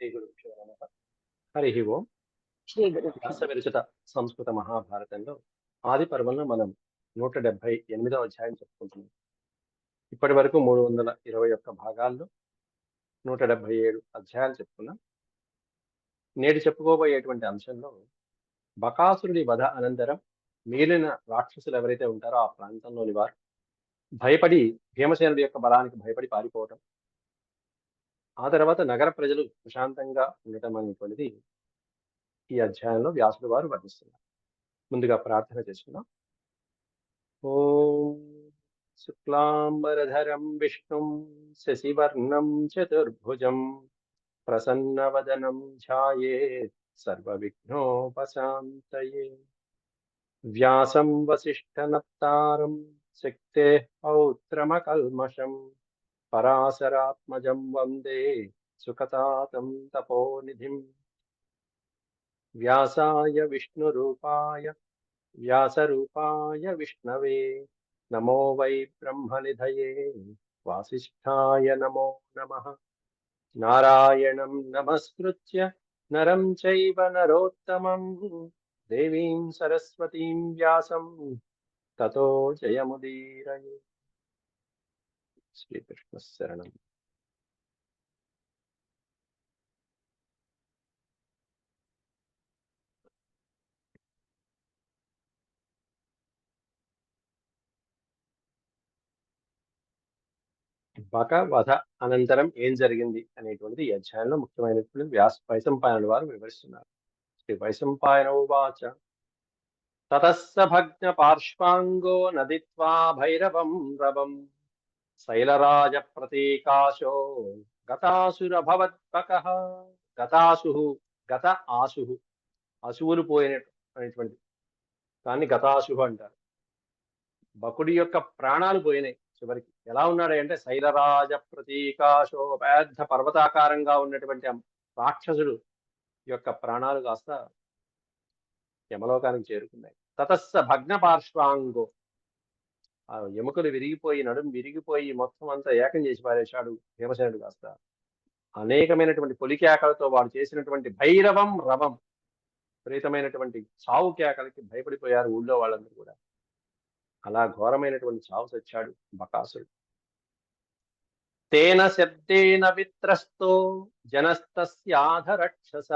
శ్రీ గురుభ్యో నమః. హరి ఓం. శ్రీ గురు విరచిత సంస్కృత మహాభారతంలో ఆది పర్వంలో మనం నూట డెబ్బై ఎనిమిదవ అధ్యాయం చెప్పుకుంటున్నాం. ఇప్పటి వరకు మూడు వందల ఇరవై ఒక్క భాగాల్లో నూట డెబ్బై ఏడు అధ్యాయాలు చెప్పుకున్నాం. నేడు చెప్పుకోబోయేటువంటి అంశంలో బకాసురుడి వధ అనంతరం మిగిలిన రాక్షసులు ఎవరైతే ఉంటారో ఆ ప్రాంతంలోని వారు భయపడి భీమసేనుడి యొక్క బలానికి భయపడి పారిపోవటం ఆ తర్వాత నగర ప్రజలు ప్రశాంతంగా ఉండటం అనేటువంటిది ఈ అధ్యాయంలో వ్యాసుల వారు వర్ణిస్తున్నారు. ముందుగా ప్రార్థన చేసుకున్నాం ఓం శుక్లాంబరధరం విష్ణుం శశివర్ణం చతుర్భుజం ప్రసన్నవదనం ఛాయేత్ సర్వవిఘ్నోపశాంతయే. వ్యాసం వసిష్ఠనప్తారం శక్తే పౌత్రమకల్మషం पराशरात्मज वंदे सुखतातं तपोनिधि। व्यासाय विष्णु व्यासरूपाय विष्णवे, नमो वै ब्रह्मनिधये, वासिष्ठाय नमो नमः। नारायण नमस्कृत नरम चैव देवी सरस्वती व्या व्यासं मुदीर శ్రీకృష్ణ శరణం బక వధ అనంతరం ఏం జరిగింది అనేటువంటిది ఈ అధ్యాయంలో ముఖ్యమైనటువంటి వ్యాస వైశంపాయనుల వారు వివరిస్తున్నారు. శ్రీ వైశంపాయన ఉవాచ తతస్స భగ్న పార్శ్వాంగో నదిత్వా భైరవం రవం. శైలరాజ ప్రతీకాశో గతాసురభవద్భక గతాసు గత ఆసు అసువులు పోయినటువంటి దాన్ని గతాసు అంటారు. బకుడి యొక్క ప్రాణాలు పోయినాయి చివరికి. ఎలా ఉన్నాడు అంటే శైలరాజ ప్రతీకాశో పెద్ద పర్వతాకారంగా ఉన్నటువంటి రాక్షసుడు యొక్క ప్రాణాలు కాస్త యమలోకానికి చేరుకున్నాయి. తతస్స భగ్న పార్శ్వాంగో ఆ ఎముకలు విరిగిపోయి నడుం విరిగిపోయి మొత్తం అంతా ఏకం చేసి పారేశాడు భీమసేనుడు కాస్త. అనేకమైనటువంటి పొలికేకలతో వాడు చేసినటువంటి భైరవం రవం విపరీతమైనటువంటి చావు కేకలకి భయపడిపోయారు ఊళ్ళో వాళ్ళందరూ కూడా. అలా ఘోరమైనటువంటి చావు చచ్చాడు బకాసుడు తేన శబ్దేన విత్రస్తో జనస్తస్యాధరక్షస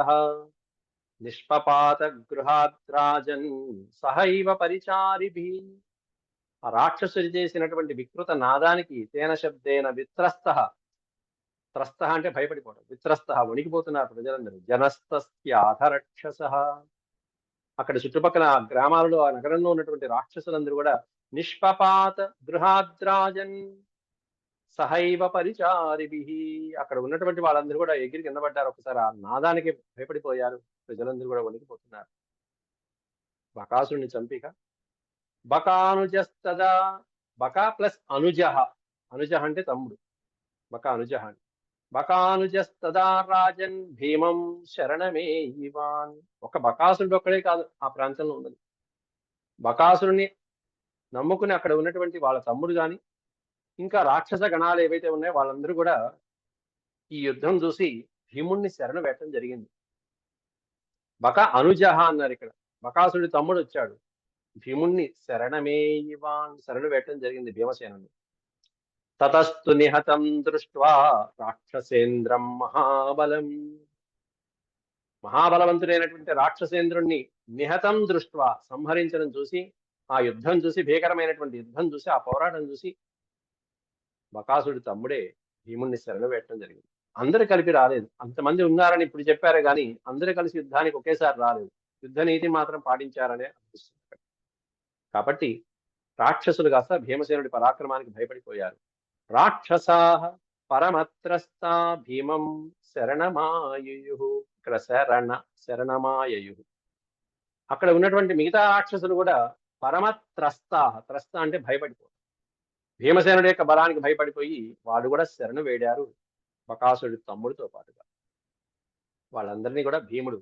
నిష్పపాత గృహాద్రాజన్ సహైవ పరిచారిభి. ఆ రాక్షసుడు చేసినటువంటి వికృత నాదానికి తేన శబ్దేన విత్రస్త. త్రస్త అంటే భయపడిపోవడం. విత్రస్త వణికిపోతున్నారు ప్రజలందరూ. జనస్తస్యాధరక్షస అక్కడ చుట్టుపక్కల ఆ గ్రామాలలో ఆ నగరంలో ఉన్నటువంటి రాక్షసులందరూ కూడా నిష్పపాత గృహాద్రాజన్ సహైవ పరిచారిభి. అక్కడ ఉన్నటువంటి వాళ్ళందరూ కూడా ఎగిరి కింద పడ్డారు. ఒకసారి ఆ నాదానికి భయపడిపోయారు. ప్రజలందరూ కూడా వణికిపోతున్నారు. బకాసుని చంపిక బకానుజస్తదా. బకా ప్లస్ అనుజ అనుజ అంటే తమ్ముడు. బకా అనుజ అని బకానుజస్తదా రాజన్ భీమం శరణమే ఇవాన్. ఒక బకాసురుడు ఒక్కడే కాదు ఆ ప్రాంతంలో ఉన్నది. బకాసురుని నమ్ముకుని అక్కడ ఉన్నటువంటి వాళ్ళ తమ్ముడు కానీ ఇంకా రాక్షస గణాలు ఏవైతే ఉన్నాయో వాళ్ళందరూ కూడా ఈ యుద్ధం చూసి భీముణ్ణి శరణ వేయటం జరిగింది. బక అనుజహ అన్నారు ఇక్కడ. బకాసుడి తమ్ముడు వచ్చాడు. భీముణ్ణి శరణమేయివాన్ శరణు వేయటం జరిగింది భీమసేనుని తతస్తు నిహతం దృష్ట్వా రాక్షసేంద్రం మహాబలం. మహాబలవంతుడైనటువంటి రాక్షసేంద్రుణ్ణి నిహతం దృష్ట్వా సంహరించడం చూసి ఆ యుద్ధం చూసి భీకరమైనటువంటి యుద్ధం చూసి ఆ పోరాటం చూసి బకాసుడి తమ్ముడే భీముణ్ణి శరణు వేయటం జరిగింది. అందరు కలిపి రాలేదు. అంతమంది ఉన్నారని ఇప్పుడు చెప్పారు కానీ అందరూ కలిసి యుద్ధానికి ఒకేసారి రాలేదు. యుద్ధ నీతి మాత్రం పాటించారనే అనిపిస్తుంది. కాబట్టి రాక్షసులు కాస్త భీమసేనుడి పరాక్రమానికి భయపడిపోయారు. రాక్షసా పరమత్రస్తా భీమం శరణమాయు ఇక్కడ శరణ శరణమాయు అక్కడ ఉన్నటువంటి మిగతా రాక్షసులు కూడా పరమత్రస్తా త్రస్త అంటే భయపడిపోయారు భీమసేనుడి యొక్క బలానికి భయపడిపోయి వాడు కూడా శరణు వేడారు బకాసుడి తమ్ముడితో పాటుగా. వాళ్ళందరినీ కూడా భీముడు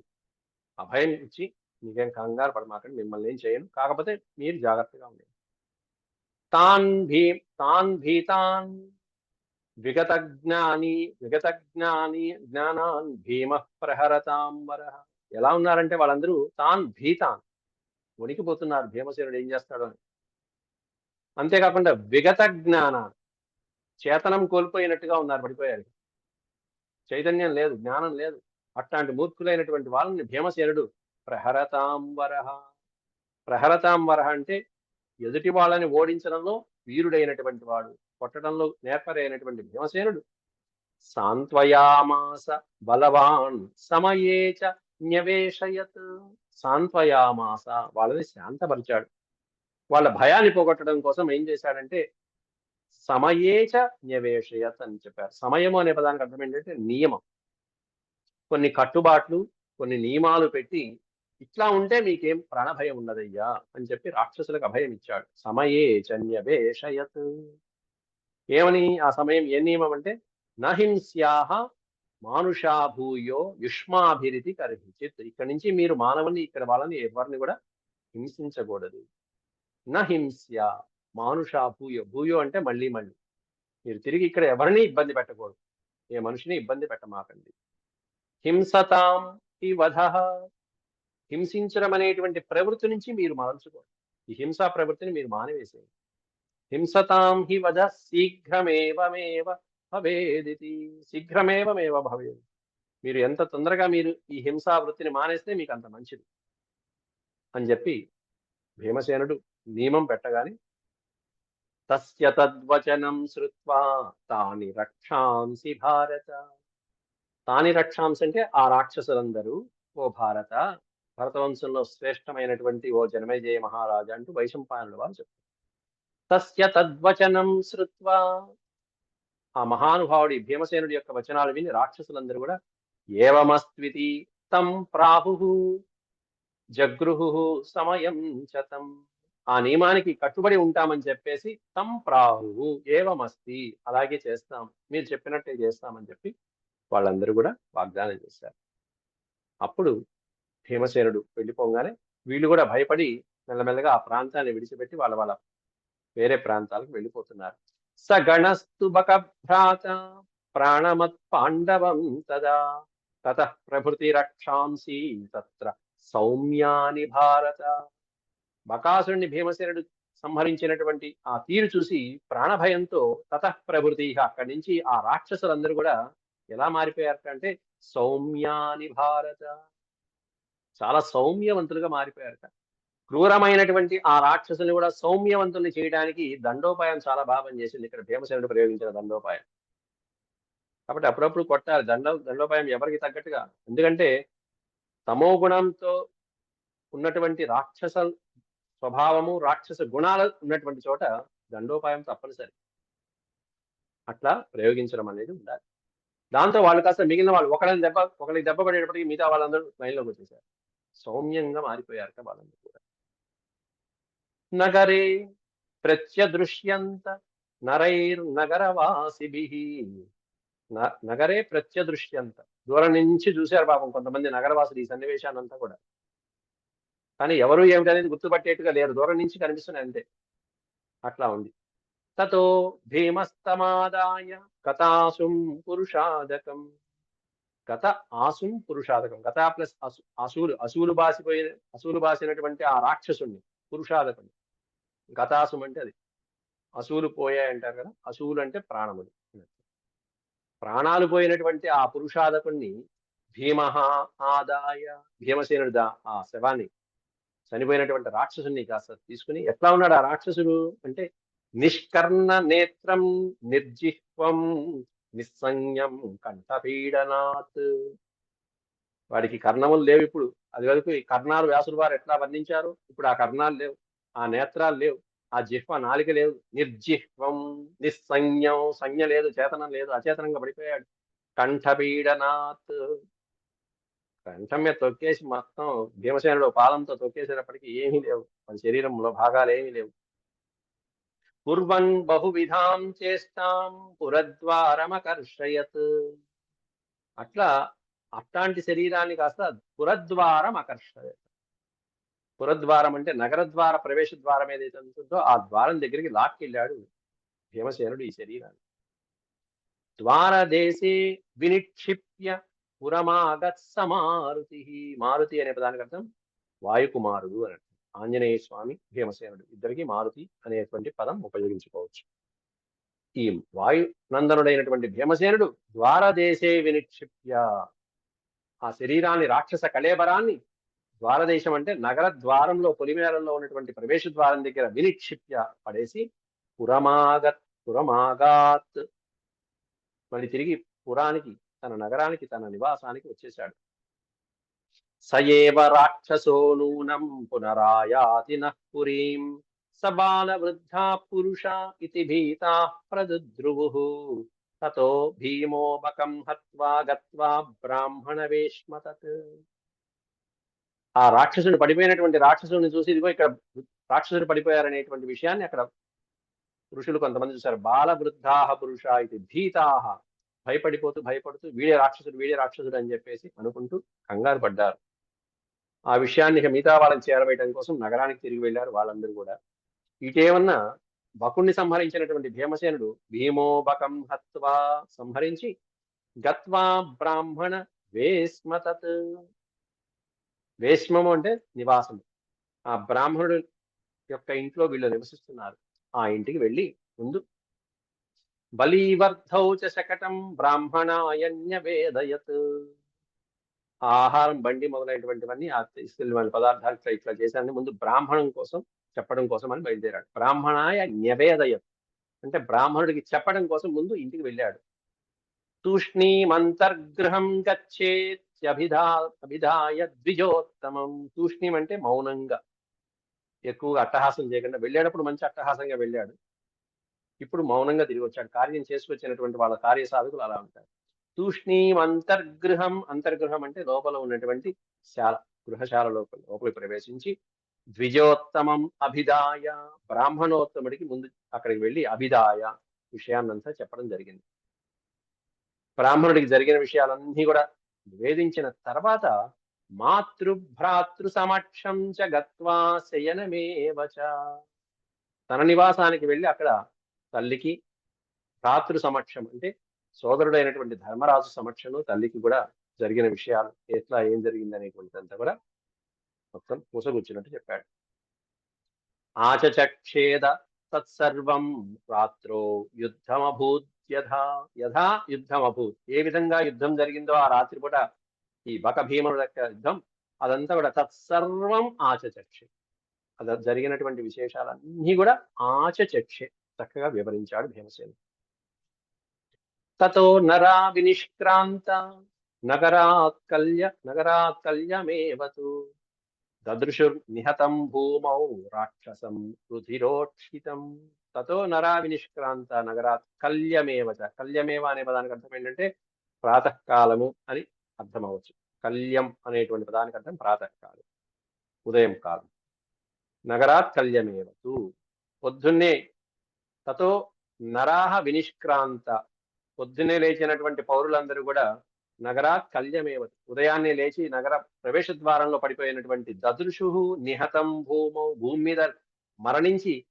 అభయం ఇచ్చి మీకేం కంగారు పడమాకండి మిమ్మల్ని ఏం చేయను. కాకపోతే మీరు జాగ్రత్తగా ఉండండి. తాన్ భీ తాన్ భీతాన్ విగత జ్ఞాని విగత జ్ఞాని జ్ఞానాన్ భీమ ప్రహరతాంబర ఎలా ఉన్నారంటే వాళ్ళందరూ తాన్ భీతాన్. వణికిపోతున్నారు భీమసేనుడు ఏం చేస్తాడు అని. అంతేకాకుండా విగత జ్ఞాన చేతనం కోల్పోయినట్టుగా ఉన్నారు పడిపోయారు. చైతన్యం లేదు జ్ఞానం లేదు. అట్లాంటి మూర్ఖులైనటువంటి వాళ్ళని భీమసేనుడు ప్రహరతాంబర ప్రహరతాంబర అంటే ఎదుటి వాళ్ళని ఓడించడంలో వీరుడైనటువంటి వాడు కొట్టడంలో నేర్పరైనటువంటి భీమసేనుడు. సాంత్వయామాస బలవాన్ సమయేచ న్యవేశయత్. సాంత్వయామాస వాళ్ళని శాంతపరిచాడు. వాళ్ళ భయాన్ని పోగొట్టడం కోసం ఏం చేశాడంటే సమయేచ న్యవేషయత్ అని చెప్పారు. సమయము అనే పదానికి అర్థం ఏంటంటే నియమం. కొన్ని కట్టుబాట్లు కొన్ని నియమాలు పెట్టి ఇట్లా ఉంటే మీకేం ప్రాణభయం ఉన్నదయ్యా అని చెప్పి రాక్షసులకు అభయం ఇచ్చాడు. సమయే చన్యవేషయత్ ఏమని? ఆ సమయం ఏ నియమం అంటే నహింస్యాహ మానుషాభూయో యుష్మాభిరితి కరిచిత్ ఇక్కడి నుంచి మీరు మానవుని ఇక్కడ వాళ్ళని ఎవరిని కూడా హింసించకూడదు. నహింస్య మానుషా భూయో. భూయో అంటే మళ్ళీ మళ్ళీ. మీరు తిరిగి ఇక్కడ ఎవరిని ఇబ్బంది పెట్టకూడదు. ఏ మనిషిని ఇబ్బంది పెట్టమాకండి. హింసతాం ఈ వధ హింసించడం అనేటువంటి ప్రవృత్తి నుంచి మీరు మరల్చుకోండి ఈ హింసా ప్రవృత్తిని మీరు మానివేసేయండి. హింసతాం హి వజ శీఘ్రమేవమేవ భవేదితి. శీఘ్రమేవమేవ భవేది. మీరు ఎంత తొందరగా మీరు ఈ హింసా వృత్తిని మానేస్తే మీకు అంత మంచిది. అని చెప్పి భీమసేనుడు నియమం పెట్టగానే తస్య తద్వచనం శ్రుత్వా తాని రక్షాంసి భారత. తాని రక్షాంసి అంటే ఆ రాక్షసులందరూ ఓ భారత భరతవంశంలో శ్రేష్టమైనటువంటి ఓ జనమేజయ మహారాజా అంటూ వైశంపాయనుడు వారు చెప్తారు తస్య తద్వచనం శృత్వా. ఆ మహానుభావుడి భీమసేనుడి యొక్క వచనాలు విని రాక్షసులందరూ కూడా ఏవమస్త్వితి తం ప్రాహు జగృహు సమయం చతం ఆ నియమానికి కట్టుబడి ఉంటామని చెప్పేసి తం ప్రాహు ఏవమస్తి అలాగే చేస్తాం మీరు చెప్పినట్టే చేస్తామని చెప్పి వాళ్ళందరూ కూడా వాగ్దానం చేశారు. అప్పుడు భీమసేనుడు వెళ్ళిపోగానే వీళ్ళు కూడా భయపడి మెల్లమెల్లగా ఆ ప్రాంతాన్ని విడిచిపెట్టి వాళ్ళ వాళ్ళ వేరే ప్రాంతాలకు వెళ్ళిపోతున్నారు. స గణస్తు ప్రాణమత్ పాండవం తదా. తత ప్రభృతి రక్షాంసి తత్ర సౌమ్యాని భారత. బకాసురుణ్ణి భీమసేనుడు సంహరించినటువంటి ఆ తీరు చూసి ప్రాణభయంతో తత ప్రభృతి అక్కడి నుంచి ఆ రాక్షసులందరూ కూడా ఎలా మారిపోయారట అంటే సౌమ్యాని భారత. చాలా సౌమ్యవంతులుగా మారిపోయారట. క్రూరమైనటువంటి ఆ రాక్షసుని కూడా సౌమ్యవంతుల్ని చేయడానికి దండోపాయం చాలా బాగా పనిచేసింది. ఇక్కడ భీమసేనుడు ప్రయోగించిన దండోపాయం. కాబట్టి అప్పుడప్పుడు కొట్టాలి. దండ దండోపాయం ఎవరికి తగ్గట్టుగా. ఎందుకంటే తమో గుణంతో ఉన్నటువంటి రాక్షస స్వభావము రాక్షస గుణాలు ఉన్నటువంటి చోట దండోపాయం తప్పనిసరి. అట్లా ప్రయోగించడం అనేది ఉండాలి. దాంతో వాళ్ళు కాస్త మిగిలిన వాళ్ళు ఒకళ్ళని దెబ్బ ఒకరికి దెబ్బ పడేటప్పటికి మిగతా వాళ్ళందరూ లైన్లోకి వచ్చేసారు. సౌమ్యంగా మారిపోయారట వాళ్ళందరూ కూడా. నగరే ప్రత్యదృశ్యంత నరైర్నగరవాసిభి. నగరే ప్రత్యదృశ్యంత దూరం నుంచి చూశారు పాపం కొంతమంది నగరవాసులు ఈ సన్నివేశాన్నంతా కూడా. కానీ ఎవరు ఏమిటనేది గుర్తుపట్టేట్టుగా లేరు. దూరం నుంచి కనిపిస్తున్నాయి అంతే. అట్లా ఉంది. తతో భీమస్తమాదాయ కథాసుం పురుషాదకం. గత ఆసుం పురుషాదకం గత ప్లస్ అసు అసూలు అసూలు బాసిపోయిన అసూలు బాసినటువంటి ఆ రాక్షసుణ్ణి పురుషాదకుని గతాసుం అంటే అది. అసూలు పోయాయి అంటారు కదా అసూలు అంటే ప్రాణములు ప్రాణాలు పోయినటువంటి ఆ పురుషాదకుణ్ణి భీమ ఆదాయ భీమసేనుడు దా ఆ శవాన్ని చనిపోయినటువంటి రాక్షసుని కాస్త తీసుకుని ఎట్లా ఉన్నాడు ఆ రాక్షసుడు? అంటే నిష్కర్ణ నేత్రం నిర్జిహ్వం నిస్సంయం కంఠపీడనాత్. వాడికి కర్ణములు లేవు ఇప్పుడు. అది వరకు ఈ కర్ణాలు వ్యాసులు వారు ఎట్లా వర్ణించారు? ఇప్పుడు ఆ కర్ణాలు లేవు ఆ నేత్రాలు లేవు ఆ జిహ్వ నాలిక లేదు. నిర్జిహ్వం నిస్సంజ్ఞం సంజ్ఞ లేదు చేతనం లేదు అచేతనంగా పడిపోయాడు. కంఠపీడనాత్. కంఠం మీద తొక్కేసి మొత్తం భీమసేనుడు పాలంతో తొక్కేసినప్పటికీ ఏమీ లేవు. మన శరీరంలో భాగాలు ఏమీ లేవు. కుర్వన్ బహువిధాం చేస్తాం పురద్వారమకర్షయత్ అట్లా అట్లాంటి శరీరాన్ని కాస్త పురద్వారం ఆకర్షయత్ పురద్వారం అంటే నగరద్వార ప్రవేశ ద్వారం ఏదైతే ఉంటుందో ఆ ద్వారం దగ్గరికి లాక్కెళ్ళాడు భీమసేనుడు ఈ శరీరాన్ని. ద్వారదేశే వినిక్షిప్య పురమాగత్ సమారుతి. మారుతి అనే పదానికి అర్థం వాయుకుమారుడు అని ఆంజనేయ స్వామి భీమసేనుడు ఇద్దరికి మారుతి అనేటువంటి పదం ఉపయోగించుకోవచ్చు. ఈ వాయు నందనుడైనటువంటి భీమసేనుడు ద్వారదేశే వినిక్షిప్య. ఆ శరీరాన్ని రాక్షస కళేబరాన్ని ద్వారదేశం అంటే నగర ద్వారంలో పొలిమేరల్లో ఉన్నటువంటి ప్రవేశ ద్వారం దగ్గర వినిక్షిప్య పడేసి పురమాగత్ పురమాగాత్ మళ్ళీ తిరిగి పురానికి తన నగరానికి తన నివాసానికి వచ్చేశాడు. సయేవ రాక్షసో నూనం పునరాయాతి నః పురీం స బాల వృద్ధా పురుష ఇతి భీతా ప్రదుద్రువు తతో భీమో బకం హత్వా గత్వా బ్రాహ్మణ వేష్మతత్ ఆ రాక్షసుడు పడిపోయినటువంటి రాక్షసుడిని చూసి ఇదిగో ఇక్కడ రాక్షసుడు పడిపోయారనేటువంటి విషయాన్ని అక్కడ పురుషులు కొంతమంది చూశారు. బాల వృద్ధాహ పురుష ఇది భీతాహ భయపడిపోతూ భయపడుతూ వీడే రాక్షసుడు వీడే రాక్షసుడు అని చెప్పేసి అనుకుంటూ కంగారు పడ్డారు. ఆ విషయాన్ని ఇక మిగతా వాళ్ళని చేరవేయడం కోసం నగరానికి తిరిగి వెళ్ళారు వాళ్ళందరూ కూడా. ఇటేమన్నా బకుణ్ణి సంహరించినటువంటి భీమసేనుడు భీమో బకం హత్వా సంహరించి గత్వా బ్రాహ్మణ వేస్మతత్ వేష్మము అంటే నివాసం ఆ బ్రాహ్మణుడు యొక్క ఇంట్లో వీళ్ళు నివసిస్తున్నారు. ఆ ఇంటికి వెళ్ళి ముందు బలీవర్ధౌ చ శకటం బ్రాహ్మణాయన్య వేదయత్ ఆహారం బండి మొదలైనటువంటివన్నీ ఆ తీసుకెళ్ళిన పదార్థాలు ఇట్లా ఇట్లా చేశారని ముందు బ్రాహ్మణం కోసం చెప్పడం కోసం అని బయలుదేరాడు. బ్రాహ్మణాయ న్యవేదయం. అంటే బ్రాహ్మణుడికి చెప్పడం కోసం ముందు ఇంటికి వెళ్ళాడు. తూష్ణీమంతర్గృహం గచ్చేత్యభిధా అభిధాయ ద్విజోత్తమం. తూష్ణీం అంటే మౌనంగా. ఎక్కువగా అట్టహాసం చేయకుండా వెళ్ళేటప్పుడు మంచి అట్టహాసంగా వెళ్ళాడు. ఇప్పుడు మౌనంగా తిరిగి వచ్చాడు. కార్యం చేసుకొచ్చినటువంటి వాళ్ళ కార్య సాధకులు అలా ఉంటారు. తూష్ణీం అంతర్గృహం అంతర్గృహం అంటే లోపల ఉన్నటువంటి శాల గృహశాల లోపల లోపలికి ప్రవేశించి ద్విజోత్తమం అభిదాయ బ్రాహ్మణోత్తముడికి ముందు అక్కడికి వెళ్ళి అభిదాయ విషయాన్నంతా చెప్పడం జరిగింది. బ్రాహ్మణుడికి జరిగిన విషయాలన్నీ కూడా నివేదించిన తర్వాత మాతృభ్రాతృ సమక్షం చ గత్వా శయనమేవచ తన నివాసానికి వెళ్ళి అక్కడ తల్లికి భ్రాతృ సమక్షం అంటే సోదరుడైనటువంటి ధర్మరాజు సమక్షంలో తల్లికి కూడా జరిగిన విషయాలు ఎట్లా ఏం జరిగింది అనేటువంటిదంతా కూడా మొత్తం పూసగుచ్చినట్టు చెప్పాడు. ఆచచక్షేద తత్సర్వం రాత్రో యుద్ధమభూత్ యథా యథా యుద్ధమభూత్ ఏ విధంగా యుద్ధం జరిగిందో ఆ రాత్రిపూట ఈ బక భీముల యొక్క యుద్ధం అదంతా కూడా తత్సర్వం ఆచచక్షే. అది జరిగినటువంటి విశేషాలన్నీ కూడా ఆచచక్షే. చక్కగా వివరించాడు భీమసేను. తతో నరా వినిష్క్రాంత నగరాత్ కల్య నగరాత్ కల్యమేవతు. దదృశుర్ నిహతం భూమౌ రాక్షసం రుధిరోక్షితం. తతో నరా వినిష్క్రాంత నగరాత్ కల్యమేవచ కల్యమేవ అనే పదానికి అర్థం ఏంటంటే ప్రాతకాలము అని అర్థం అవ్వచ్చు కల్యం అనేటువంటి పదానికి అర్థం ప్రాతకాలం ఉదయం కాలం. నగరాత్ కల్యమేవతు. పొద్దున్నే తతో నరాహ వినిష్క్రాంత పొద్దున్నే లేచినటువంటి పౌరులందరూ కూడా నగరా కల్యమేవతు ఉదయాన్నే లేచి నగర ప్రవేశ ద్వారంలో పడిపోయినటువంటి దదృశు నిహతం భూమో భూమి మీద మరణించి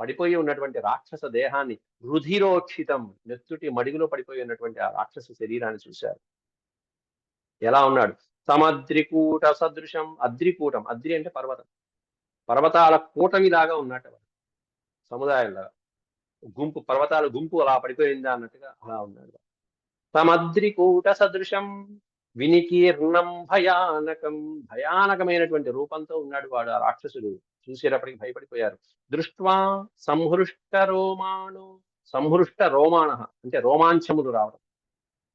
పడిపోయి ఉన్నటువంటి రాక్షస దేహాన్ని రుధిరోక్షితం నెత్తుటి మడిగులో పడిపోయి ఉన్నటువంటి ఆ రాక్షస శరీరాన్ని చూశారు. ఎలా ఉన్నాడు? సమద్రికూట సదృశం అద్రికూటం. అద్రి అంటే పర్వతం. పర్వతాల కూటమిలాగా ఉన్నట్టు. వాడు. సముదాయంలాగా. గుంపు పర్వతాల గుంపు అలా పడిపోయిందా అన్నట్టుగా అలా ఉన్నాడు. సమద్రికూట సదృశం వినికీర్ణం భయానకం. భయానకమైనటువంటి రూపంతో ఉన్నాడు వాడు ఆ రాక్షసుడు. చూసేటప్పటికి భయపడిపోయారు. దృష్ట్వా సంహృష్ట రోమాణు. సంహృష్ట రోమాణ. అంటే రోమాంచములు రావడం.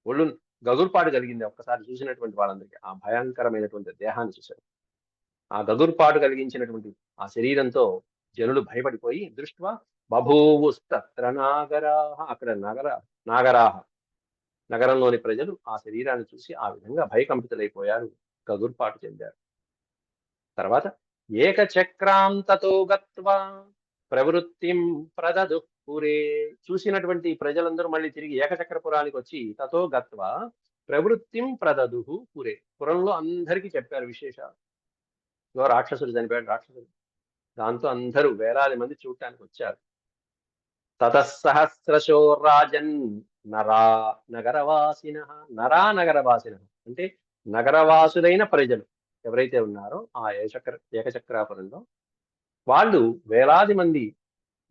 ఒళ్ళు గగుర్పాటు కలిగింది ఒక్కసారి చూసినటువంటి వాళ్ళందరికీ. ఆ భయంకరమైనటువంటి దేహాన్ని చూశారు. ఆ గగుర్పాటు కలిగించినటువంటి ఆ శరీరంతో జనులు భయపడిపోయి దృష్ట్వా బభూవుస్తత్ర నాగరాహ. అక్కడ నగర నాగరాహ. నగరంలోని ప్రజలు ఆ శరీరాన్ని చూసి ఆ విధంగా భయకంపితులైపోయారు. కదుర్పాటు చెందారు. తర్వాత ఏకచక్రాంతతో గత్వా ప్రవృత్తిం ప్రదదు పురే. చూసినటువంటి ప్రజలందరూ మళ్ళీ తిరిగి ఏకచక్రపురానికి వచ్చి తతో గత్వా ప్రవృత్తిం ప్రదదు పురే. పురంలో అందరికీ చెప్పారు విశేషాలు. ఇదిగో రాక్షసుడు చనిపోయాడు రాక్షసుడు దాంతో అందరూ వేలాది మంది చూడటానికి వచ్చారు. తతసహస్రశో రాజన్ నరా నగరవాసిన. నరా నగరవాసిన. అంటే నగరవాసులైన ప్రజలు ఎవరైతే ఉన్నారో ఆ ఏచక్ర ఏకచక్రాపురంలో వాళ్ళు వేలాది మంది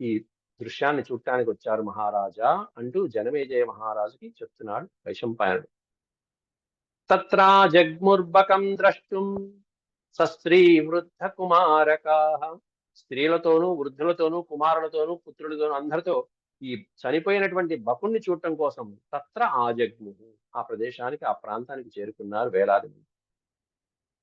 ఈ దృశ్యాన్ని చూడటానికి వచ్చారు మహారాజా అంటూ జనమేజయ మహారాజుకి చెప్తున్నాడు వైశంపాయనుడు. తత్రా జగ్ముర్బకం ద్రష్టుం సస్త్రీ వృద్ధ కుమారకాహ స్త్రీలతోనూ వృద్ధులతోనూ కుమారులతోనూ పుత్రులతోనూ అందరితో ఈ చనిపోయినటువంటి బకుణ్ణి చూడటం కోసం తత్ర ఆజగ్ము ఆ ప్రదేశానికి ఆ ప్రాంతానికి చేరుకున్నారు వేలాది మంది.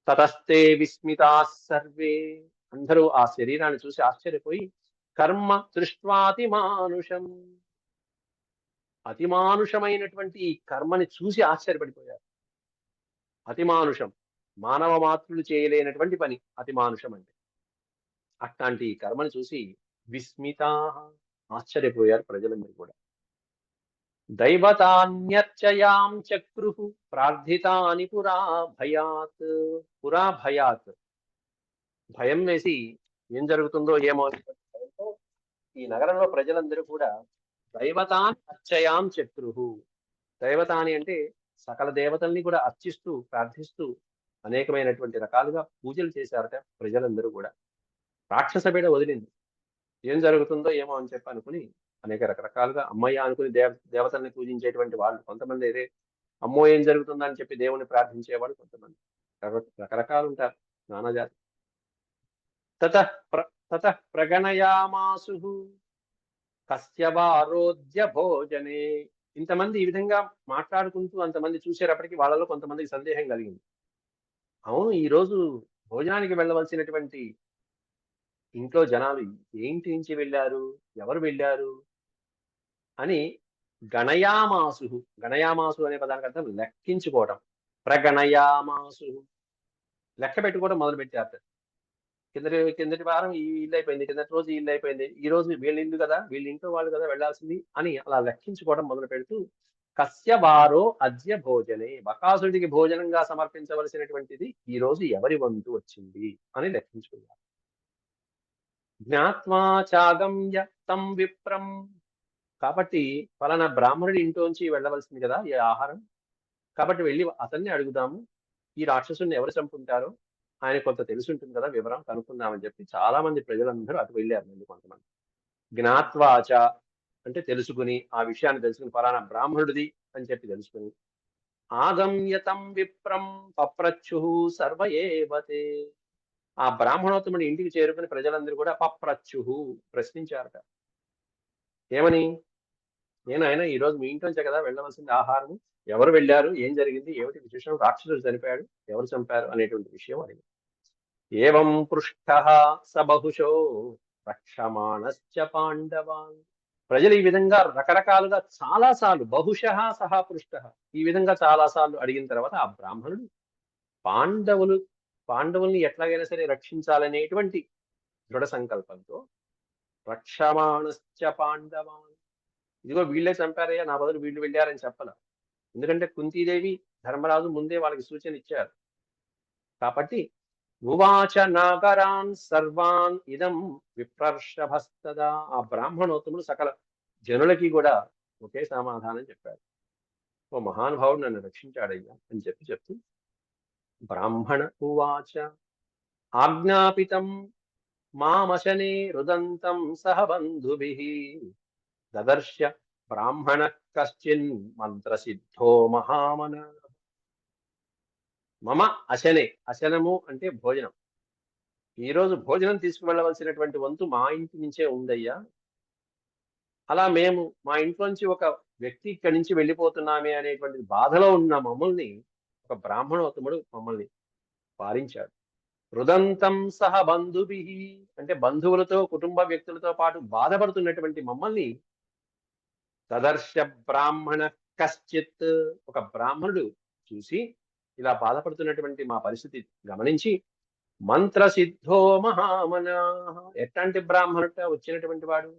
తతస్తే విస్మితా సర్వే. అందరూ ఆ శరీరాన్ని చూసి ఆశ్చర్యపోయి కర్మ దృష్టి మానుషం అతిమానుషమైనటువంటి ఈ కర్మని చూసి ఆశ్చర్యపడిపోయారు. అతిమానుషం మానవ మాతృలు చేయలేనటువంటి పని అతిమానుషం అంటే. అట్లాంటి కర్మను కర్మని చూసి విస్మితా ఆశ్చర్యపోయారు ప్రజలందరూ కూడా. దైవతాన్యర్చయాం చక్రు ప్రార్థితాని పురా భయాత్ పురా భయాత్. భయం వేసి ఏం జరుగుతుందో ఏమో భయంతో ఈ నగరంలో ప్రజలందరూ కూడా దైవతాన్ అర్చయాం చక్రు. దైవతాని అంటే సకల దేవతల్ని కూడా అర్చిస్తూ ప్రార్థిస్తూ అనేకమైనటువంటి రకాలుగా పూజలు చేశారట ప్రజలందరూ కూడా. రాక్షస బీడ వదిలింది. ఏం జరుగుతుందో ఏమో అని చెప్పి అనుకుని అనేక రకరకాలుగా అమ్మయ్య అనుకుని దేవ దేవతల్ని పూజించేటువంటి వాళ్ళు కొంతమంది అయితే అమ్మో ఏం జరుగుతుందని చెప్పి దేవుని ప్రార్థించేవాడు కొంతమంది. రక- రకరకాలు ఉంటారు. నానాజాతి తత ప్ర తత ప్రగణయామాసు కశ్యవారోధ్య భోజనే. ఇంతమంది ఈ విధంగా మాట్లాడుకుంటూ అంతమంది చూసేటప్పటికి వాళ్ళలో కొంతమందికి సందేహం కలిగింది. అవును ఈ రోజు భోజనానికి వెళ్ళవలసినటువంటి ఇంట్లో జనాలు ఏంటి నుంచి వెళ్ళారు? ఎవరు వెళ్ళారు? అని గణయామాసు గణయామాసు అనే పదానికి అర్థం లెక్కించుకోవటం. ప్రగణయామాసు. లెక్క పెట్టుకోవడం మొదలు పెట్టారు కిందటి కిందటి వారం ఈ ఇల్లు అయిపోయింది కిందటి రోజు ఈ ఇల్లు అయిపోయింది. ఈ రోజు వీళ్ళ ఇల్లు కదా వీళ్ళ ఇంట్లో వాళ్ళు కదా వెళ్ళాల్సింది అని అలా లెక్కించుకోవడం మొదలు పెడుతూ కస్య వారో అద్య భోజనే బకాసుడికి భోజనంగా సమర్పించవలసినటువంటిది ఈ రోజు ఎవరి వంతు వచ్చింది? అని లెక్కించుకున్నారు. జ్ఞాత్వా చాగమ్య తం విప్రం. కాబట్టి ఫలానా బ్రాహ్మణుడి ఇంట్లోంచి వెళ్ళవలసింది కదా ఈ ఆహారం? కాబట్టి వెళ్ళి అతన్ని అడుగుదాము. ఈ రాక్షసుని ఎవరు చంపుంటారో? ఆయన కొంత తెలిసి ఉంటుంది కదా వివరం కనుక్కుందామని చెప్పి చాలా మంది ప్రజలందరూ అటు వెళ్ళారు మళ్ళీ కొంతమంది. జ్ఞాత్వాచ అంటే తెలుసుకుని ఆ విషయాన్ని తెలుసుకుని ఫలానా బ్రాహ్మణుడిది అని చెప్పి తెలుసుకుని. ఆగమ్యతం విప్రం పప్రచ్యు సర్వ ఏవతే. ఆ బ్రాహ్మణోత్తముడి ఇంటికి చేరుకుని ప్రజలందరూ కూడా పప్రచ్యు ప్రశ్నించారట. ఏమని? నేను ఆయన ఈ రోజు మీ ఇంట్లోంచే కదా వెళ్ళవలసింది ఆహారం ఎవరు వెళ్ళారు? ఏం జరిగింది? ఏమిటి విశేషం? రాక్షసుడు చనిపోయాడు. ఎవరు చంపారు? అనేటువంటి విషయం అడిగి ఏవం పృష్ట స బహుశో రక్షమాణశ్చ పాండవాన్. ప్రజలు ఈ విధంగా రకరకాలుగా చాలా సార్లు బహుశ సహా పృష్ట ఈ విధంగా చాలా సార్లు అడిగిన తర్వాత ఆ బ్రాహ్మణుడు పాండవులు పాండవుల్ని ఎట్లాగైనా సరే రక్షించాలనేటువంటి దృఢ సంకల్పంతో రక్షమాణశ్చ పాండవాన్. ఇదిగో వీళ్ళే చంపారయ్యా నా బదులు వీళ్ళు వెళ్ళారని చెప్పాల. ఎందుకంటే కుంతీదేవి ధర్మరాజు ముందే వాళ్ళకి సూచన ఇచ్చారు. కాబట్టి ఉవాచ నాగరాన్ సర్వాన్ ఇదం విప్రర్షభస్తదా. ఆ బ్రాహ్మణోత్తముడు సకల జనులకి కూడా ఒకే సమాధానం చెప్పారు ఓ మహానుభావుడు నన్ను రక్షించాడయ్యా అని చెప్పి చెప్తూ బ్రాహ్మణ ఉవాచ. ఆజ్ఞాపితం మామశనే రుదంతం సహ బంధుభిః. దదర్శ బ్రాహ్మణ కశ్చిన్ మంత్రసిద్ధో మహామన. మమ అశనే అశనము అంటే భోజనం. ఈ రోజు భోజనం తీసుకువెళ్ళవలసినటువంటి వంతు మా ఇంటి నుంచే ఉందయ్యా. అలా మేము మా ఇంట్లోంచి ఒక వ్యక్తి ఇక్కడి నుంచి వెళ్ళిపోతున్నామే అనేటువంటి బాధలో ఉన్న మమ్మల్ని ఒక బ్రాహ్మణోత్తముడు మమ్మల్ని పాలించాడు. రుదంతం సహ బంధుభి అంటే బంధువులతో కుటుంబ వ్యక్తులతో పాటు బాధపడుతున్నటువంటి మమ్మల్ని తదర్శ బ్రాహ్మణ కశ్చిత్ ఒక బ్రాహ్మణుడు చూసి ఇలా బాధపడుతున్నటువంటి మా పరిస్థితి గమనించి మంత్రసిద్ధో మహామన. ఎట్లాంటి బ్రాహ్మణుట వచ్చినటువంటి వాడు?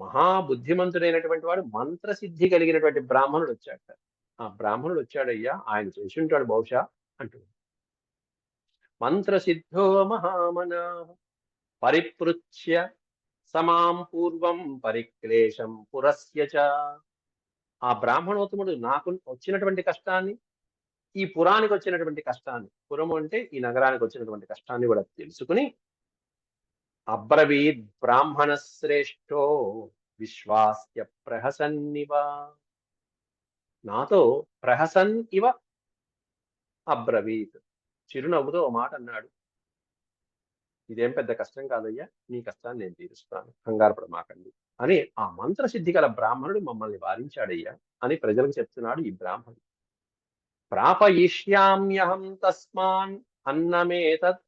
మహాబుద్ధిమంతుడైనటువంటి వాడు మంత్రసిద్ధి కలిగినటువంటి బ్రాహ్మణుడు వచ్చాట ఆ బ్రాహ్మణుడు వచ్చాడయ్యా ఆయన చేసి ఉంటాడు బహుశా అంటున్నాడు మంత్రసిద్ధో మహామనా పరిపృచ్య సమాం పూర్వం పరిక్లేశం పురస్య చ. ఆ బ్రాహ్మణోత్తముడు నాకు వచ్చినటువంటి కష్టాన్ని ఈ పురానికి వచ్చినటువంటి కష్టాన్ని పురము అంటే ఈ నగరానికి వచ్చినటువంటి కష్టాన్ని కూడా తెలుసుకుని అబ్రవీద్ బ్రాహ్మణ శ్రేష్టో విశ్వాస్య ప్రహసన్నివా. నాతో ప్రహసన్ ఇవ అబ్రవీత్. చిరునవ్వుతో ఓ మాట అన్నాడు. ఇదేం పెద్ద కష్టం కాదయ్యా నీ కష్టాన్ని నేను తీరుస్తాను. కంగారు పడమాకండి అని ఆ మంత్రసిద్ధి గల బ్రాహ్మణుడు మమ్మల్ని వారించాడయ్యా అని ప్రజలకు చెప్తున్నాడు ఈ బ్రాహ్మణుడు. ప్రాపయిష్యామ్యహం తస్మాన్ అన్నమేతద్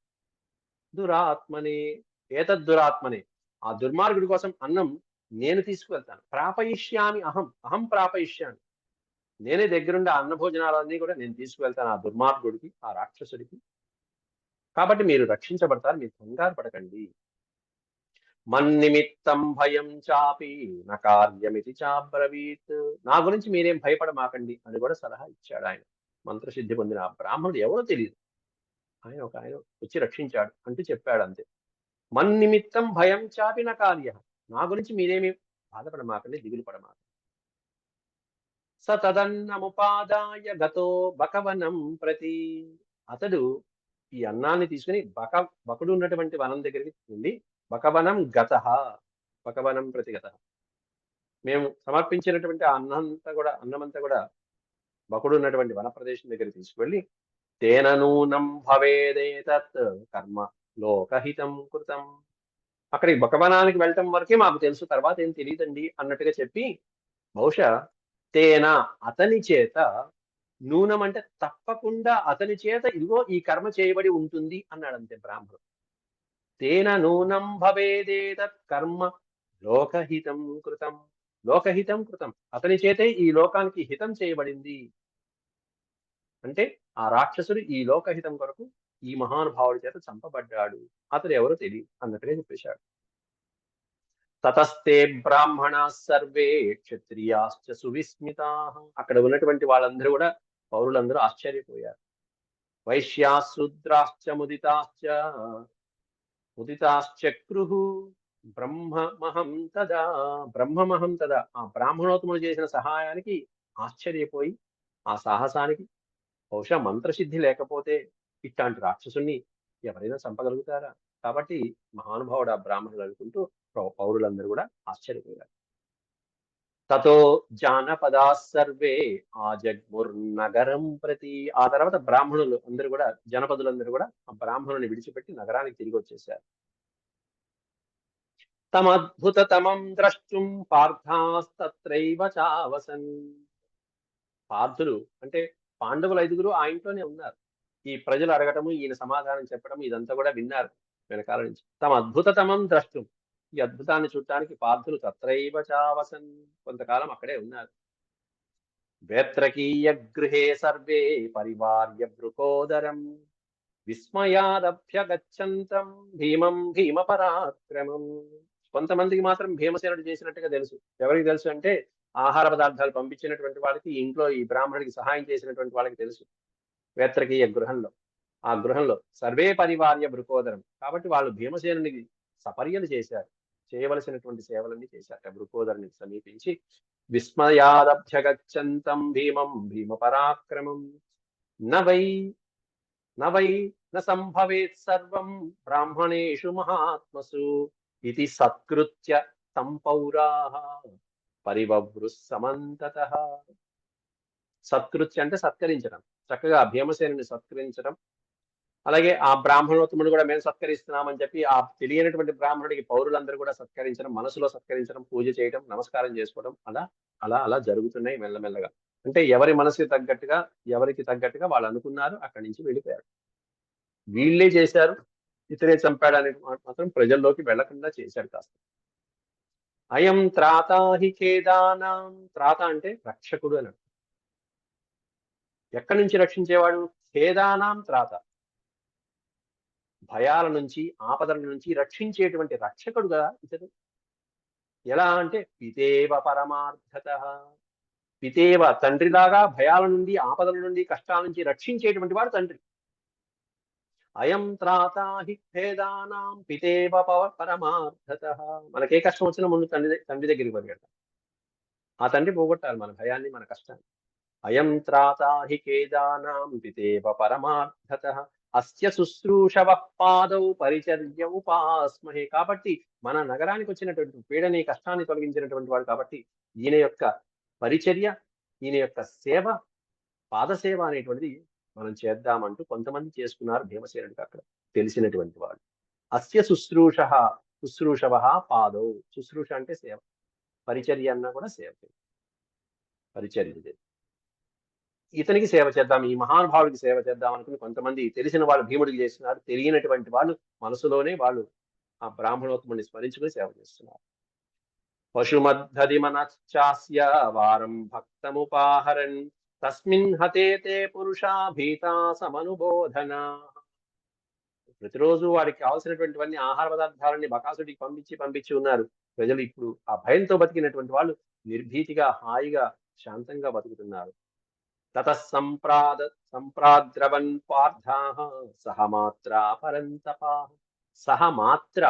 దురాత్మనే ఏతద్ దురాత్మనే. ఆ దుర్మార్గుడి కోసం అన్నం నేను తీసుకువెళ్తాను. ప్రాపయిష్యామి అహం అహం ప్రాపయిష్యామి. నేనే దగ్గరుండి ఆ అన్న భోజనాలన్నీ కూడా నేను తీసుకువెళ్తాను ఆ దుర్మార్గుడికి ఆ రాక్షసుడికి. కాబట్టి మీరు రక్షించబడతారు మీరు కంగారు పడకండి. మన్నిమిత్తం భయం చాపి నా కార్యమితి చాబ్రవీత్. నా గురించి మీరేం భయపడమాకండి అని కూడా సలహా ఇచ్చాడు ఆయన. మంత్రసిద్ధి పొందిన ఆ బ్రాహ్మణుడు ఎవరో తెలియదు. ఆయన ఒక ఆయన వచ్చి రక్షించాడు అంటూ చెప్పాడు అంతే. మన్నిమిత్తం భయం చాపి కార్య. నా గురించి మీరేమి బాధపడమాకండి దిగులు పడమాకండి స తదన్నముపాదాయ గతో బకవనం ప్రతి. అతడు ఈ అన్నాన్ని తీసుకుని బక బకుడు ఉన్నటువంటి వనం దగ్గరికి వెళ్ళి బకవనం గత బకవనం ప్రతి గత. మేము సమర్పించినటువంటి ఆ అన్నంతా కూడా అన్నమంతా కూడా బకుడు ఉన్నటువంటి వన ప్రదేశం దగ్గరికి తీసుకువెళ్ళి తేన నూనం భవేదేతత్ కర్మ లోకహితం కృతం. అక్కడికి బకవనానికి వెళ్ళటం వరకే మాకు తెలుసు తర్వాత ఏం తెలియదండి అన్నట్టుగా చెప్పి బహుశా తేన? అతని చేత నూనం అంటే తప్పకుండా అతని చేత ఇదిగో ఈ కర్మ చేయబడి ఉంటుంది అన్నాడు అంతే బ్రాహ్మణుడు తేన నూనం భవేదేత కర్మ లోకహితం కృతం. లోకహితం కృతం. అతని చేతే ఈ లోకానికి హితం చేయబడింది. అంటే ఆ రాక్షసుడు ఈ లోకహితం కొరకు ఈ మహానుభావుడి చేత చంపబడ్డాడు. అతడు ఎవరో తెలియదు అన్నట్టుగా చెప్పేశాడు. తతస్తే బ్రాహ్మణ సర్వే క్షత్రియాశ్చ సువిస్మితా. అక్కడ ఉన్నటువంటి వాళ్ళందరూ కూడా పౌరులందరూ ఆశ్చర్యపోయారు. వైశ్యా శూద్రాశ్చ ముదితాశ్చ ముదితాశ్చక్రు బ్రహ్మమహం తదా బ్రహ్మమహం తదా. ఆ బ్రాహ్మణోత్తములు చేసిన సహాయానికి ఆశ్చర్యపోయి ఆ సాహసానికి బహుశా మంత్రసిద్ధి లేకపోతే ఇట్లాంటి రాక్షసుని ఎవరైనా చంపగలుగుతారా? కాబట్టి మహానుభావుడు ఆ బ్రాహ్మణులు అనుకుంటూ పౌరులందరూ కూడా ఆశ్చర్యపోయారు. తతో జానపదా సర్వే ఆ జగ్ముర్నగరం ప్రతి ఆ తర్వాత బ్రాహ్మణులు అందరూ కూడా జనపదులందరూ కూడా ఆ బ్రాహ్మణుని విడిచిపెట్టి నగరానికి తిరిగి వచ్చేసారు తమద్భుతతమం ద్రష్టుం పార్థాస్తత్రైవ చావసన్. పార్థులు అంటే పాండవులు ఐదుగురు ఆ ఇంట్లోనే ఉన్నారు. ఈ ప్రజలు అడగటము ఈయన సమాధానం చెప్పడం ఇదంతా కూడా విన్నారు వెనకాల నుంచి. తమ అద్భుతతమం ద్రష్టం ఈ అద్భుతాన్ని చూడటానికి పార్థులు తత్రైవ చావసన్. కొంతకాలం అక్కడే ఉన్నారు. వేత్రకీయ గృహే సర్వే పరివార్య భృకోదరం విస్మయాదభ్యగచ్చంతం భీమం భీమ పరాక్రమం కొంతమందికి మాత్రం భీమసేనుడు చేసినట్టుగా తెలుసు. ఎవరికి తెలుసు అంటే ఆహార పదార్థాలు పంపించినటువంటి వాళ్ళకి ఇంట్లో ఈ బ్రాహ్మణుడికి సహాయం చేసినటువంటి వాళ్ళకి తెలుసు. వేత్రకీయ గృహంలో. ఆ గృహంలో సర్వే పరివార్య భృకోదరం కాబట్టి వాళ్ళు భీమసేనునికి సపర్యలు చేశారు. చేయవలసినటువంటి సేవలన్నీ చేశారు. భృకోదరుని సమీపించి విస్మయాదభ్యగచ్చంతం భీమం భీమ పరాక్రమం నవై నవై న సంభవేత్ సర్వం బ్రాహ్మణేషు మహాత్మసు ఇది సత్కృత్య తం పౌరాః పరివవృ సమంతత సత్కృత్య అంటే సత్కరించడం. చక్కగా భీమసేనుని సత్కరించడం అలాగే ఆ బ్రాహ్మణోత్తముడు కూడా మేము సత్కరిస్తున్నామని చెప్పి ఆ తెలియనటువంటి బ్రాహ్మణుడికి పౌరులందరూ కూడా సత్కరించడం మనసులో సత్కరించడం పూజ చేయడం నమస్కారం చేసుకోవడం అలా అలా అలా జరుగుతున్నాయి మెల్లమెల్లగా. అంటే ఎవరి మనసుకి తగ్గట్టుగా ఎవరికి తగ్గట్టుగా వాళ్ళు అనుకున్నారు అక్కడి నుంచి వెళ్ళిపోయారు. వీళ్ళే చేశారు ఇతనే చంపాడానికి మాత్రం ప్రజల్లోకి వెళ్ళకుండా చేశాడు కాస్త. అయం త్రాతాహి ఖేదానాం త్రాత అంటే రక్షకుడు అని ఎక్కడి నుంచి రక్షించేవాడు? ఖేదానాం త్రాత. భయాల నుంచి ఆపదల నుంచి రక్షించేటువంటి రక్షకుడుగా ఇతడు. ఎలా అంటే పితేవ పరమార్థత. పితేవ తండ్రిలాగా భయాల నుండి ఆపదల నుండి కష్టాల నుంచి రక్షించేటువంటి వాడు తండ్రి. అయం త్రాతాహి భేదానాం పితేవ పవ పరమార్థత. మనకే కష్టం వచ్చినా ముందు తండ్రి తండ్రి దగ్గరికి పరిగెడతాం ఆ తండ్రి పోగొట్టాలి మన భయాన్ని మన కష్టాన్ని. అయం త్రాతా హి కేదానాం పితేవ పరమార్థత. అస్య శుశ్రూషవ పాదౌ పరిచర్య ఉపాస్మహే కాబట్టి మన నగరానికి వచ్చినటువంటి పీడని కష్టాన్ని తొలగించినటువంటి వాడు కాబట్టి ఈయన యొక్క పరిచర్య ఈయన యొక్క సేవ పాదసేవ అనేటువంటిది మనం చేద్దామంటూ కొంతమంది చేసుకున్నారు భీమసేనుడికి అక్కడ తెలిసినటువంటి వాడు. అస్య శుశ్రూష శుశ్రూషవ పాదౌ. శుశ్రూష అంటే సేవ. పరిచర్య అన్నా కూడా సేవ. పరిచర్య ఇతనికి సేవ చేద్దాం ఈ మహానుభావుడికి సేవ చేద్దాం అనుకుని కొంతమంది తెలిసిన వాళ్ళు భీముడికి చేస్తున్నారు. తెలియనటువంటి వాళ్ళు మనసులోనే వాళ్ళు ఆ బ్రాహ్మణోత్తముని స్మరించుకుని సేవ చేస్తున్నారు. పశుమద్ధది మనశ్చాస్య వారం భక్తముపాహరన్ తస్మిన్ హతే తే పురుషా భీతా సమనుబోధన. ప్రతిరోజు వాడికి కావాల్సినటువంటివన్నీ ఆహార పదార్థాలని బకాసుడికి పంపించి పంపించి ఉన్నారు. ప్రజలు ఇప్పుడు ఆ భయంతో బతికినటువంటి వాళ్ళు నిర్భీతిగా హాయిగా శాంతంగా బతుకుతున్నారు. తత సంప్రాద సంప్రాద్రవన్ పార్థా సహ మాత్ర పరంతప సహ మాత్ర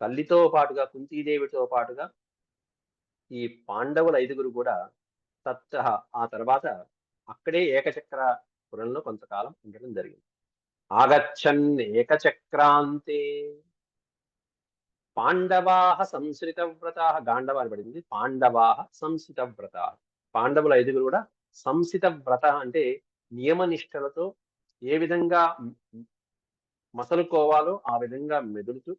తల్లితో పాటుగా కుంతీదేవితో పాటుగా ఈ పాండవుల ఐదుగురు కూడా తత్త ఆ తర్వాత అక్కడే ఏకచక్రపురంలో కొంతకాలం ఉండడం జరిగింది. ఆగచ్చన్ ఏకచక్రాంతే. పాండవాహ సంశ్రిత వ్రత పడింది. పాండవాహ సంశ్రిత వ్రత పాండవుల ఐదుగురు కూడా సంసిత వ్రత అంటే నియమనిష్టలతో ఏ విధంగా మసలుకోవాలో ఆ విధంగా మెదులుతూ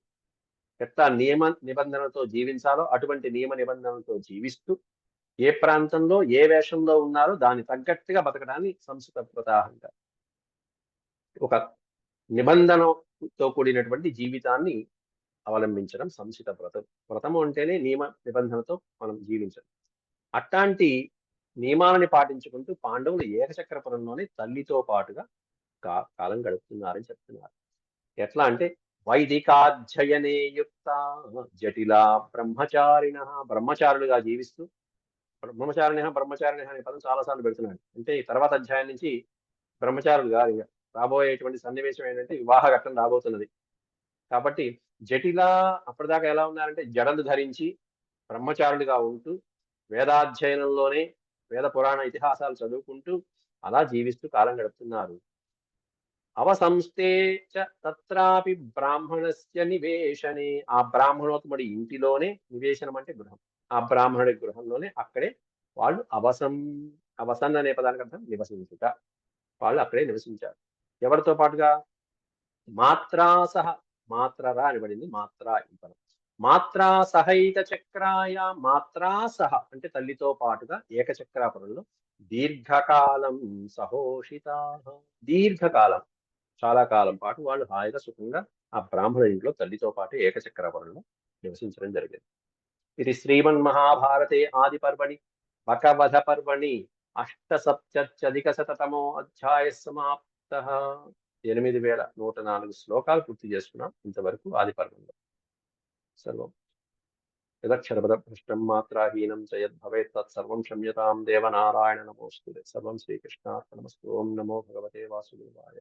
ఎట్లా నియమ నిబంధనలతో జీవించాలో అటువంటి నియమ నిబంధనలతో జీవిస్తూ ఏ ప్రాంతంలో ఏ వేషంలో ఉన్నారో దాని తగ్గట్టుగా బతకడాన్ని సంస్కృత వ్రత అంటారు ఒక నిబంధనతో కూడినటువంటి జీవితాన్ని అవలంబించడం సంసిత వ్రతం. వ్రతము అంటేనే నియమ నిబంధనతో మనం జీవించడం. అట్లాంటి నియమాలని పాటించుకుంటూ పాండవులు ఏకచక్రపురంలోనే తల్లితో పాటుగా కా కాలం గడుపుతున్నారని చెప్తున్నారు. ఎట్లా అంటే వైదికాధ్యయనే యుక్త జటిల బ్రహ్మచారిణ బ్రహ్మచారులుగా జీవిస్తూ బ్రహ్మచారిణ బ్రహ్మచారిణ అనే పదం చాలాసార్లు పెడుతున్నాడు. అంటే ఈ తర్వాత అధ్యాయం నుంచి బ్రహ్మచారులుగా ఇక రాబోయేటువంటి సన్నివేశం ఏంటంటే వివాహ ఘట్టం రాబోతున్నది. కాబట్టి జటిల అప్పటిదాకా ఎలా ఉన్నారంటే జడలు ధరించి బ్రహ్మచారులుగా ఉంటూ వేదాధ్యయనంలోనే వేద పురాణ ఇతిహాసాలు చదువుకుంటూ అలా జీవిస్తూ కాలం గడుపుతున్నారు. అవసంస్థే తత్రాపి బ్రాహ్మణస్య నివేశనే. ఆ బ్రాహ్మణోత్తముడి ఇంటిలోనే నివేశనం అంటే గృహం. ఆ బ్రాహ్మణుడి గృహంలోనే అక్కడే వాళ్ళు అవసం అవసన్ అనే పదానికి అర్థం నివసించుట. వాళ్ళు అక్కడే నివసించారు. ఎవరితో పాటుగా? మాత్రా సహ మాత్రరా అనబడింది మాత్ర మాత్రా ఈ పదం. మాత్రా సహైత చక్రాయ మాత్రా సహ అంటే తల్లితో పాటుగా ఏకచక్రాపురంలో దీర్ఘకాలం సహోషిత. దీర్ఘకాలం చాలా కాలం పాటు వాళ్ళు హాయిగా సుఖంగా ఆ బ్రాహ్మణ ఇంట్లో తల్లితో పాటు ఏకచక్రాపురంలో నివసించడం జరిగింది. ఇది శ్రీమన్ మహాభారతే ఆది పర్వణి బకవధ పర్వణి అష్టసప్త్యధిక శతమో అధ్యాయ సమాప్త. ఎనిమిది వేల నూట నాలుగు శ్లోకాలు పూర్తి చేసుకున్నాం ఇంతవరకు ఆది పర్వంలో సర్వం యదక్షరపదభ్రష్టం మాత్రాహీనం చ యద్భవేత్ తత్సర్వం క్షమ్యతాం దేవనారాయణ నమోస్తు సర్వం శ్రీకృష్ణార్పణమస్తు ఓం నమో భగవతే వాసుదేవాయ